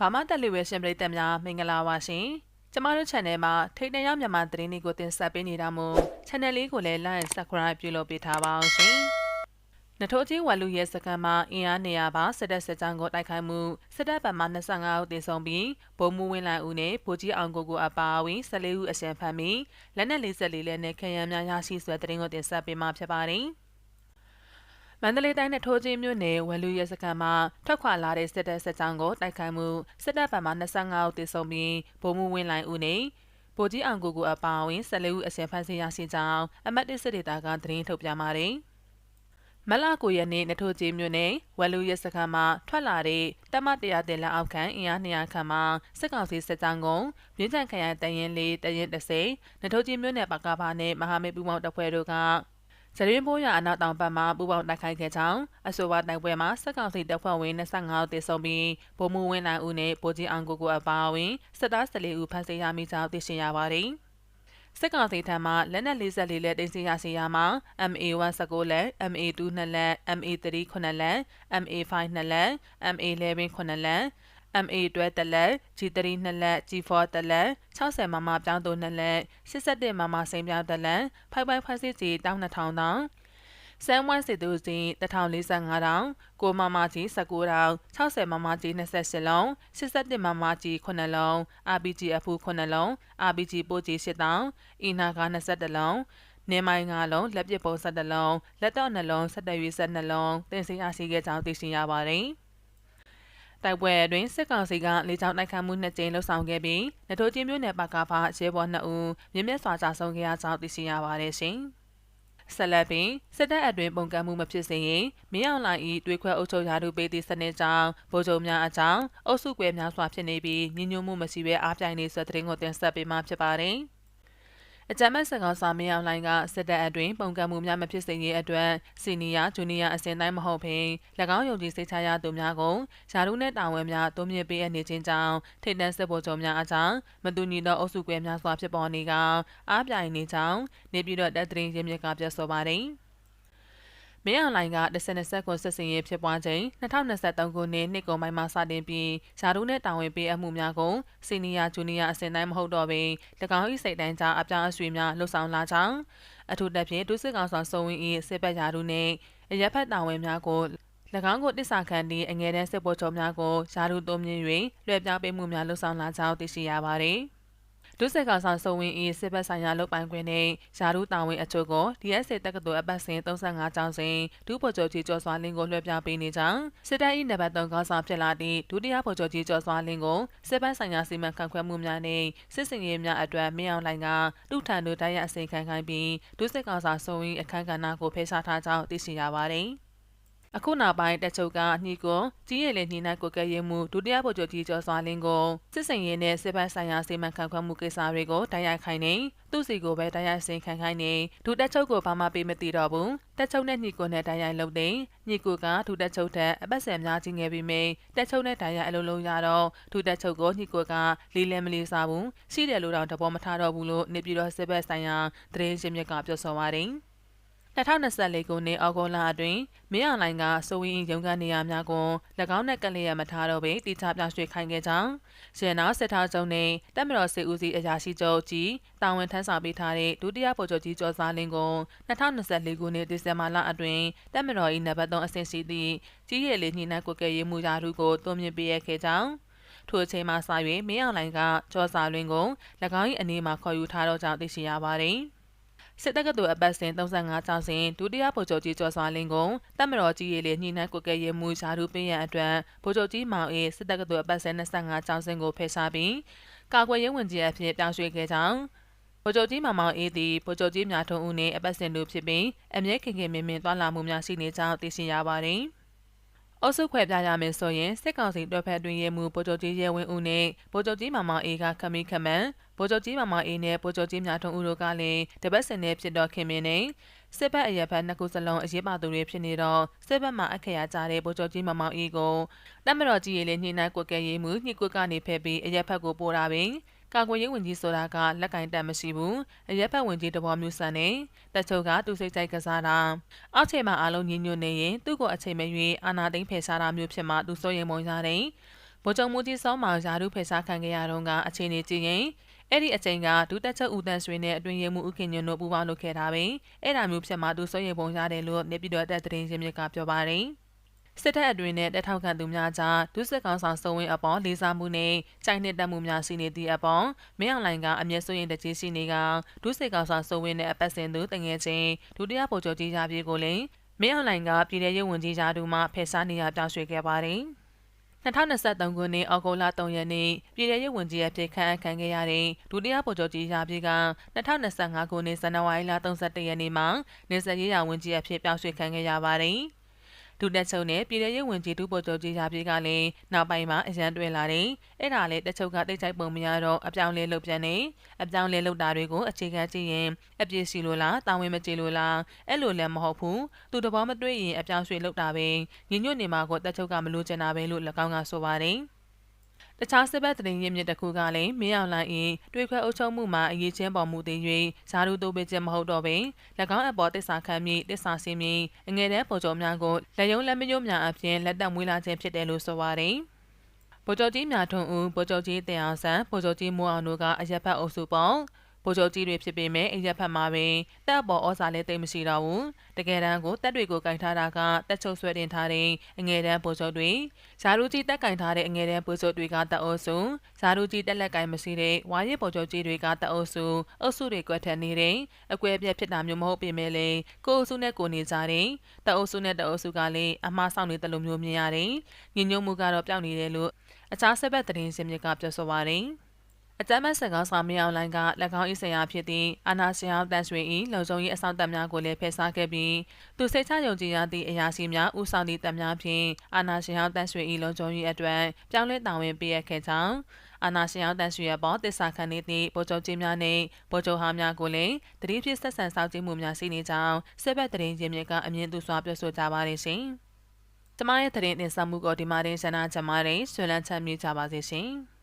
ဘာမှတက်လီဝဲရှင်ပရိသတ်များမင်္ဂလာပါရှင်ကျမတို့ channel မှာထိတ်တန့်ရမြန်မာသတင်းတွေကိုတင်ဆက်ပေးနေတာမို့ channel လေးကိုလည်း like subscribe ပြုလုပ်ပေးထားပါအောင်ရှင်နထိုးကြီးဝါလူရဲ့စကန်မှာအင်အားနေရပါစစ်တပ်စစ်ကြောင်းကိုတိုက်ခိုက်မှုစစ်တပ်ဘက်မှ25ဦးသေဆုံးပြီးဗိုလ်မှူးဝင်းလိုင်ဦးနဲ့ဗိုလ်ကြီးအောင်ကိုကိုအပါအဝင်14ဦးအရှံဖမ်းပြီးလက်နက်44လက်နဲ့ခရမ်းများရရှိဆွဲသတင်းကိုတင်ဆက်ပေးမှာဖြစ်ပါတယ်။ မန္တလေးတိုင်းနဲ့ထိုးချင်းမြို့နယ်ဝယ်လူရဲစခန်းမှာထွက်ခွာလာတဲ့စစ်တပ်စစ်ကြောင်းကိုတိုက်ခိုက်မှုစစ်တပ်ဘက်မှ25ဦးသေဆုံးပြီးဗိုလ်မှူးဝင်းလိုင်ဦးနဲ့ဗိုလ်ကြီးအောင်ကိုကိုအပါအဝင်14ဦးအရှင်ဖမ်းဆီးရရှိကြောင်းအမတ်တစ်စစ်ဒေတာကသတင်းထုတ်ပြန်ပါတယ်။မလကိုရနေ့နထိုးကြီးမြို့နယ်ဝယ်လူရဲစခန်းမှာထွက်လာတဲ့တမတရားတင်လက်အောက်ခံအင်အား200ခန့်မှစစ်ကောင်စီစစ်ကြောင်းကိုမြင်းချန်ခရိုင်တရင်လေးတရင်30နထိုးကြီးမြို့နယ်ပကပါနဲ့မဟာမိတ်ပူးပေါင်းတပ်ဖွဲ့တို့က ဇရင်းဘိုးရအနောက်တောင်ဘက်မှပူပေါင်းတိုက်ခိုက်ခဲ့ကြောင်းအဆိုပါတိုက်ပွဲမှာစက်ကောင်စီတပ်ဖွဲ့ဝင်25ဦးသေဆုံးပြီးဗိုလ်မှူးဝင်းနိုင်ဦးနဲ့ဗိုလ်ကြီးအောင်ကိုကိုအပါအဝင်စစ်သား14ဦးဖမ်းဆီးရမိကြောင်းသိရှိရပါတယ်။စစ်ကောင်စီထံမှလက်နက်44လက်တင်စီရစီယာမှာ MA119 လက် MA2 2လက် MA3 9လက် MA5 2လက် MA11 9လက် MA တွဲတလက် G3 နှစ်လက် G4 တလက်60မမပြောင်းတိုနှစ်လက်81မမစိန်ပြောင်းတလက်ဖိုက်ပိုက်ဖက်စစ်ကြီး12000တောင်စမ်းဝမ်စစ်သူစီ1045တောင်ကိုမမကြီး19တောင်60မမကြီး28လုံး81မမကြီး9လုံး RPG အဖူ9လုံး RPG ပိုးကြီး10တောင်အီနာက21လုံးနေမိုင်း9လုံးလက်ပစ်ပုံ17လုံးလက်တော့နှလုံး17ရွေး12လုံးတင်စီရရှိခဲ့ကြောင်းသိရှိရပါတယ်။ တိုက်ပွဲအတွင်းစစ်ကောင်စီကလေကြောင်းတိုက်ခိုက်မှုနှစ်ကြိမ်လှုပ်ဆောင်ခဲ့ပြီးနထိုးချင်းမြို့နယ်ပကဖရဲဘော်2ဦးမြင့်မြတ်စွာကြာဆုံးခဲ့ရကြောင်းသိရှိရပါတယ်ရှင်။ဆက်လက်ပြီးစစ်တပ်အတွင်ပုံကံမှုမဖြစ်စေရင်မင်းအောင်လှိုင်ဤတွေးခွဲအုပ်ချုပ်ရာထူးပေးသည့်စနစ်ကြောင့်ဗိုလ်ချုပ်များအကြောင်းအုပ်စုကွဲများစွာဖြစ်နေပြီးညှဉ်းညူးမှုမရှိဘဲအားပြိုင်နေဆိုတဲ့သတင်းကိုတင်ဆက်ပေးမှာဖြစ်ပါတယ်။ အကြမ်းဖက်စကောင်စာမင်းအောင်လှိုင်ကစစ်တပ်အတွင်းပုံကံမှုများမဖြစ်စေရေးအတွက်စီနီယာဂျူနီယာအစဉ်တိုင်းမဟုတ်ဘဲ၎င်းယုံကြည်စိတ်ချရသူများကိုယာရုနှင့်တာဝန်များတိုးမြင့်ပေးအပ်နေခြင်းကြောင့်ထိတ်တန့်စစ်ဗိုလ်ချုပ်များအကြောင်းမတူညီသောအုပ်စုကွဲများစွာဖြစ်ပေါ်နေကအားပြိုင်နေကြောင်းနေပြည်တော်တပ်သတင်းရင်းမြစ်ကပြောဆိုပါတယ်။ မင်းအောင်လိုင်က2020ခုစစ်စင်ရေးဖြစ်ပွားချိန်2023ခုနှစ်နှစ်ကုန်ပိုင်းမှာစတင်ပြီးယာရုနဲ့တာဝန်ပေးအပ်မှုများကိုစီနီယာဂျူနီယာအဆင့်တိုင်းမဟုတ်တော့ဘဲ၎င်း၏စိတ်တိုင်းကြားအပြောင်းအရွှေ့များလှုပ်ဆောင်လာကြောင်းအထူးသဖြင့်ဒုစစ်ကောင်ဆောင်စုံဝင်း၏စစ်ဘက်ယာရုနှင့်အရက်ဖက်တာဝန်များကို၎င်းကိုတစ္ဆာခံသည့်အငယ်တန်းစစ်ဗိုလ်ချုပ်များကိုယာရုသုံးမြင့်၍လွှဲပြောင်းပေးမှုများလှုပ်ဆောင်လာကြောင်းသိရှိရပါသည်။ ဒုစစ်ကောင်ဆောင်စုံဝင်း၏စစ်ဘက်ဆိုင်ရာလုပ်ပိုင်ခွင့်နှင့်ယာရုတာဝန်အချို့ကို DSA တက္ကသိုလ်အပတ်စဉ်35ကျောင်းစဉ်ဒုဗိုလ်ချုပ်ကြီးကျော်စွာလင်းကိုလွှဲပြောင်းပေးနေကြောင်းစစ်တပ်၏နံပါတ်3ခေါင်းဆောင်ဖြစ်လာသည့်ဒုတိယဗိုလ်ချုပ်ကြီးကျော်စွာလင်းကိုစစ်ဘက်ဆိုင်ရာစီမံခန့်ခွဲမှုများနှင့်စစ်စင်ရေးများအတွက်မင်းအောင်လှိုင်ကလူထံသို့တိုက်ရိုက်အစီအခံခိုင်းပြီးဒုစစ်ကောင်ဆောင်စုံဝင်းအခမ်းကဏ္ဍကိုဖယ်ရှားထားကြောင်းသိရှိရပါသည်။ အခုနောက်ပိုင်းတက်ချုပ်ကညှိကိုကြီးရည်လည်းညှိနှိုင်းကိုကဲရဲမှုဒုတိယဗိုလ်ချုပ်ကြီးကျော်စွာလင်းကိုစစ်စင်ရေးနဲ့စစ်ဘက်ဆိုင်ရာစီမံခန့်ခွဲမှုကိစ္စတွေကိုတိုက်ရိုက်ခိုင်းနေသူ့စီကိုပဲတိုက်ရိုက်စင်ခံခိုင်းနေဒုတက်ချုပ်ကိုဘာမှပေးမသိတော့ဘူးတက်ချုပ်နဲ့ညှိကိုနဲ့တိုက်ရိုက်လုပ်နေညှိကိုကဒုတက်ချုပ်ထက်အပတ်စံများကြီးငယ်ပြီးမိတက်ချုပ်နဲ့တိုက်ရိုက်အလုံးလုံးရတော့ဒုတက်ချုပ်ကိုညှိကိုကလီလဲမလီစားဘူးရှိတယ်လို့တော့တဘောမထားတော့ဘူးလို့နေပြည်တော်စစ်ဘက်ဆိုင်ရာသတင်းရှင်းမြစ်ကပြောဆိုပါတယ် 2024ခုနှစ်အောက်တိုဘာလအတွင်းမင်းအောင်လှိုင်ကစိုးဝင်းရုံးခန်းနေရာများကို၎င်းနဲ့ကလျက်မထားတော့ပေတိကျပြောင်းရွှေ့ခိုင်းခဲ့ကြောင်းရန်နာစစ်ထားချုပ်နဲ့တပ်မတော်စစ်ဦးစီးအရာရှိချုပ်ကြီးတာဝန်ထမ်းဆောင်ပေးထားတဲ့ဒုတိယဗိုလ်ချုပ်ကြီးကျော်စာလင်းကို2024ခုနှစ်ဒီဇင်ဘာလအတွင်းတပ်မတော်၏နံပါတ်3အဆင့်ရှိသည့်ကြီးရည်လေးညှိနှိုင်းကွက်ကဲရေးမှုရာထူးကိုတွန်းမြင့်ပေးရခဲ့ကြောင်းထိုအချိန်မှစ၍မင်းအောင်လှိုင်ကကျော်စာလင်းကို၎င်း၏အနေမှာခေါ်ယူထားတော့ကြောင်းသိရှိရပါသည်။ စစ်တပ်ကတူအပတ်စဉ်35ကျောင်းစဉ်ဒုတိယဗိုလ်ချုပ်ကြီးကျော်စွာလင်းကိုတပ်မတော်ကြီးရေးလေညှိနှိုင်းကွက်ကဲရေးမှုယာရုပေးရန်အတွက်ဗိုလ်ချုပ်ကြီးမောင်အေးစစ်တပ်ကတူအပတ်စဉ်25ကျောင်းစဉ်ကိုဖယ်ရှားပြီးကာကွယ်ရေးဝန်ကြီးအဖြစ်ပြောင်းရွှေ့ခဲ့ကြောင်းဗိုလ်ချုပ်ကြီးမောင်မောင်အေးသည်ဗိုလ်ချုပ်ကြီးမြထုံဦးနှင့်အပတ်စဉ်တို့ဖြစ်ပြီးအမြဲခင်ခင်မင်မင်တွာလာမှုများရှိနေကြောင်းသိရှိရပါသည်။ အုပ်စုခွဲပြရမယ်ဆိုရင်စစ်ကောင်စီတွဲဖက်တွင်ရဲမှုဗိုလ်ချုပ်ကြီးရဲဝင်းဦးနဲ့ဗိုလ်ချုပ်ကြီးမမောင်အေးကခမီးခမန်ဗိုလ်ချုပ်ကြီးမမောင်အေးနဲ့ဗိုလ်ချုပ်ကြီးမြထုံဦးတို့ကလည်းတပတ်စင်နဲ့ဖြစ်တော့ခင်မင်းနဲ့စစ်ဘက်အရက်ဘက်နှစ်ခုစလုံးအရေးပါသူတွေဖြစ်နေတော့စစ်ဘက်မှာအခရာကြတဲ့ဗိုလ်ချုပ်ကြီးမမောင်အေးကိုတပ်မတော်ကြီးရေးလေးညှိနှိုင်းကွက်ကဲရေးမှုညှိကွက်ကနေဖက်ပြီးအရက်ဘက်ကိုပို့တာပင် ကာကွယ်ရေးဝန်ကြီးဆိုတာကလက်ကင်တက်မရှိဘူးအရက်ဖက်ဝန်ကြီးတဘောမျိုးဆန်နေတက်ချုပ်ကသူစိတ်ကြိုက်ကစားတာအောက်ခြေမှာအားလုံးညင်ညွတ်နေရင်သူ့ကိုအချိန်မရွေးအာနာသိမ့်ဖယ်ရှားတာမျိုးဖြစ်မှသူစိုးရိမ်ပုံရတယ်ဗဗိုလ်ချုပ်မူကြီးစောမောင်ယာရုဖယ်ရှားခံခဲ့ရတော့ကအခြေအနေကြည့်ရင်အဲ့ဒီအချိန်ကဒုတက်ချုပ်ဦးတန်းဆွေနဲ့အတွင်ရမှုဥခင်ညွန့်တို့ပူးပေါင်းလုပ်ခဲ့တာပဲအဲ့ဒါမျိုးဖြစ်မှသူစိုးရိမ်ပုံရတယ်လို့နေပြည်တော်တက်တရင်ချင်းမြစ်ကပြောပါတယ် စစ်တပ်အတွင်းနဲ့တက်ထောက်ခံသူများကြားဒုစစ်ကောင်ဆောင်စုံဝင်အပေါ်လေးစားမှုနဲ့ကြိုင်နှစ်တက်မှုများရှိနေသည့်အပေါ်မင်းအောင်လှိုင်ကအမျက်စိုးရင်တကြီးရှိနေကဒုစစ်ကောင်ဆောင်စုံဝင်နဲ့အပတ်စဉ်သူတငယ်ချင်းဒုတိယဗိုလ်ချုပ်ကြီးရာပြေကိုလည်းမင်းအောင်လှိုင်ကပြည်ထရေးဝန်ကြီးရာထူးမှဖယ်ရှားနေရပြောင်းရွှေ့ခဲ့ပါတယ်2023ခုနှစ်အောက်တိုဘာ3ရက်နေ့ပြည်ထရေးဝန်ကြီးအဖြစ်ခန့်အပ်ခံခဲ့ရတဲ့ဒုတိယဗိုလ်ချုပ်ကြီးရာပြေက2025ခုနှစ်ဇန်နဝါရီလ31ရက်နေ့မှာနေဆက်ရေးရာဝန်ကြီးအဖြစ်ပြောင်းရွှေ့ခံခဲ့ရပါတယ်။ ဒုတက်ချုပ်နဲ့ပြည်ထောင်ရေးဝန်ကြီးဒုဗိုလ်ချုပ်ကြီးရာပြေးကလည်းနောက်ပိုင်းမှာအရန်တွေ့လာတယ်။အဲ့ဒါလေတက်ချုပ်ကတိတ်ချိုက်ပုံမရတော့အပြောင်းလဲလုပ်ပြန်နေအပြောင်းလဲလုပ်တာတွေကိုအခြေခံကြည့်ရင်အပြည့်စီလို့လားတာဝန်မကျေလို့လားအဲ့လိုလည်းမဟုတ်ဘူး။သူတဘောမတွေ့ရင်အပြောင်းရွှေ့လုပ်တာပဲ။ညီညွတ်နေမှာကိုတက်ချုပ်ကမလို့ချင်တာပဲလို့၎င်းကဆိုပါတယ်။ တခြားစစ်ဘက်သတင်းရင်းမြစ်တစ်ခုကလည်းမင်းအောင်လှိုင်၏တွေ့ခွဲအုပ်ချုပ်မှုမှာအရေးချင်းပေါ်မှုသေး၍ဇာတုတိုးပေးခြင်းမဟုတ်တော့ပင်၎င်းအပေါ်တစ္ဆာခံမည်တစ္ဆာစင်းမည်အငယ်တဲ့ပေါ်ကျော်များကိုလက်ယုံလက်မယုံများအပြင်လက်တက်မွေးလာခြင်းဖြစ်တယ်လို့ဆိုပါတယ်ဗိုလ်ချုပ်ကြီးမြထွန်းဦးဗိုလ်ချုပ်ကြီးတင်အောင်ဆန်းဗိုလ်ချုပ်ကြီးမိုးအောင်တို့ကအရက်ဖက်အုပ်စုပေါ် ဗိုလ်ချုပ်ကြီးတွေဖြစ်ပေမဲ့အရက်ဖက်မှာပင်တပ်ပေါ်ဩဇာလည်းတိတ်မရှိတော့ဘူးတကယ်တမ်းကိုတပ်တွေကိုကင်ထားတာကတပ်ချုပ်ဆွဲတင်ထားတဲ့အငယ်တန်းဗိုလ်ချုပ်တွေဇာရူကြီးတပ်ကင်ထားတဲ့အငယ်တန်းဗိုလ်ချုပ်တွေကတပ်အုပ်စုဇာရူကြီးတက်လက်ကင်မရှိတဲ့ဝါရစ်ဗိုလ်ချုပ်ကြီးတွေကတပ်အုပ်စုအုပ်စုတွေကွက်ထက်နေတဲ့အကွဲပြက်ဖြစ်တာမျိုးမဟုတ်ပေမဲ့လေကိုအုပ်စုနဲ့ကိုနေကြတယ်တပ်အုပ်စုနဲ့တပ်အုပ်စုကလည်းအမှားဆောင်နေတဲ့လိုမျိုးမြင်ရတယ်ညညုံမှုကတော့ပြောင်းနေတယ်လို့အခြားဆက်ဘက်သတင်းစင်မြစ်ကပြောဆိုပါတယ် အတမ်းမဆန်ကောင်းဆောင်မြေအောင်လိုင်းက၎င်း၏ဆရာဖြစ်သည့်အာနာရှင်အောင်တန်ဆွေ၏လုံခြုံရေးအဆောင်တပ်များကိုလည်းဖယ်ရှားခဲ့ပြီးသူစိတ်ချယုံကြည်ရသည့်အရာရှိများဦးဆောင်သည့်တပ်များဖြင့်အာနာရှင်အောင်တန်ဆွေ၏လုံခြုံရေးအတွက်ပြောင်းလဲတာဝန်ပေးရခဲ့ကြောင်းအာနာရှင်အောင်တန်ဆွေရဲ့ပေါ်တစ္ဆာခံနေသည့်ဗိုလ်ချုပ်ကြီးများနှင့်ဗိုလ်ချုပ်ဟောင်းများကိုလည်းတတိဖြစ်ဆက်ဆံစောင့်ကြည့်မှုများရှိနေကြောင်းစစ်ဘက်တရင်ချင်းမြစ်ကအမြင့်သူစွာပြောဆိုကြပါရရှင်။ကျမရဲ့တရင်တင်ဆက်မှုကိုဒီမှာတင်ဆက်နာကြမှာရင်ဆွေးနွေးချက်မြကြပါစေရှင်။